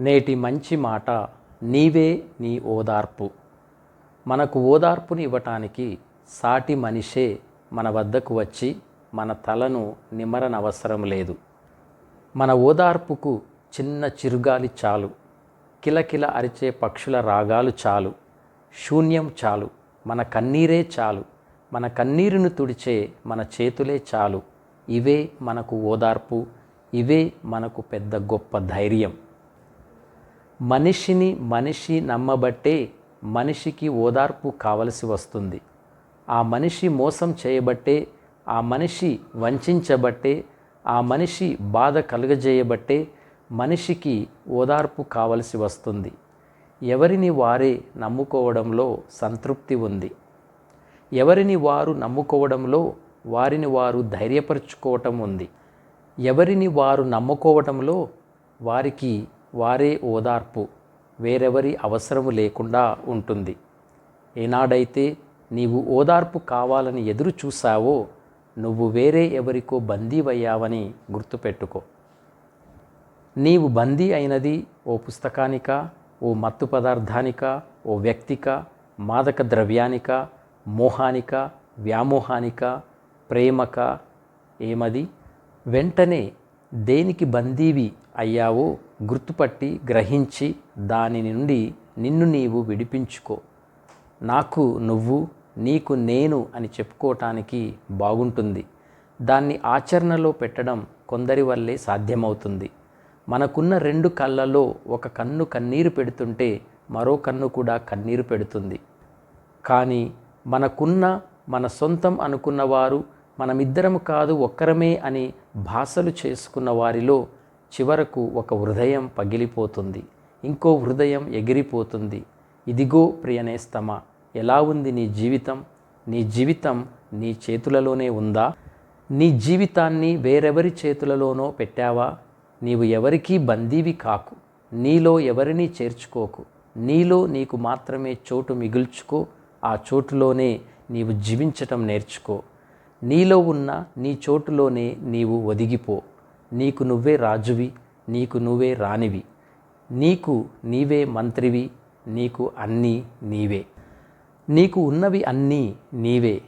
నేటి మంచి మాట నీవే నీ ఓదార్పు. మనకు ఓదార్పుని ఇవ్వటానికి సాటి మనిషే మన వద్దకు వచ్చి మన తలను నిమరనవసరం లేదు. మన ఓదార్పుకు చిన్న చిరుగాలి చాలు. కిలకిల అరిచే పక్షుల రాగాలు చాలు. శూన్యం చాలు. మన కన్నీరే చాలు. మన కన్నీరును తుడిచే మన చేతులే చాలు. ఇవే మనకు ఓదార్పు. ఇవే మనకు పెద్ద గొప్ప ధైర్యం. మనిషిని మనిషి నమ్మబట్టే మనిషికి ఓదార్పు కావలసి వస్తుంది. ఆ మనిషి మోసం చేయబట్టే ఆ మనిషి వంచబట్టే ఆ మనిషి బాధ కలుగజేయబట్టే మనిషికి ఓదార్పు కావలసి వస్తుంది. ఎవరిని వారే నమ్ముకోవడంలో సంతృప్తి ఉంది. ఎవరిని వారు నమ్ముకోవడంలో వారిని వారు ధైర్యపరుచుకోవటం ఉంది. ఎవరిని వారు నమ్ముకోవటంలో వారికి వారే ఓదార్పు. వేరెవరి అవసరము లేకుండా ఉంటుంది. ఏనాడైతే నీవు ఓదార్పు కావాలని ఎదురు చూసావో నువ్వు వేరే ఎవరికో బందీవయ్యావని గుర్తుపెట్టుకో. నీవు బందీ అయినది ఓ పుస్తకానిక ఓ మత్తు పదార్థానిక ఓ వ్యక్తిక మాదక ద్రవ్యానిక మోహానిక వ్యామోహానిక ప్రేమక ఏమది? వెంటనే దేనికి బందీవి అయ్యావో. గుర్తుపట్టి గ్రహించి దాని నుండి నిన్ను నీవు విడిపించుకో. నాకు నువ్వు నీకు నేను అని చెప్పుకోవటానికి బాగుంటుంది. దాన్ని ఆచరణలో పెట్టడం కొందరి వల్లే సాధ్యమవుతుంది. మనకున్న రెండు కళ్ళలో ఒక కన్ను కన్నీరు పెడుతుంటే మరో కన్ను కూడా కన్నీరు పెడుతుంది. కానీ మనకున్న మన సొంతం అనుకున్న వారు మనమిద్దరం కాదు ఒక్కరమే అని భాషలు చేసుకున్న వారిలో చివరకు ఒక హృదయం పగిలిపోతుంది. ఇంకో హృదయం ఎగిరిపోతుంది. ఇదిగో ప్రియనేస్తమ ఎలా ఉంది నీ జీవితం? నీ జీవితం నీ చేతులలోనే ఉందా? నీ జీవితాన్ని వేరెవరి చేతులలోనో పెట్టావా? నీవు ఎవరికీ బందీవి కాకు. నీలో ఎవరినీ చేర్చుకోకు. నీలో నీకు మాత్రమే చోటు మిగుల్చుకో. ఆ చోటులోనే నీవు జీవించటం నేర్చుకో. నీలో ఉన్న నీ చోటులోనే నీవు ఒదిగిపో. నీకు నువ్వే రాజువి నీకు నువ్వే రాణివి. నీకు నీవే మంత్రివి నీకు అన్నీ నీవే. నీకు ఉన్నవి అన్నీ నీవే.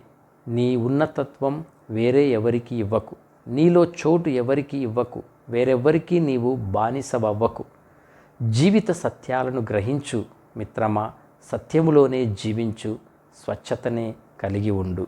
నీ ఉన్నతత్వం వేరే ఎవరికి ఇవ్వకు. నీలో చోటు ఎవరికి ఇవ్వకు. వేరెవ్వరికీ నీవు బానిసవవ్వకు. జీవిత సత్యాలను గ్రహించు మిత్రమా. సత్యములోనే జీవించు. స్వచ్ఛతనే కలిగి ఉండు.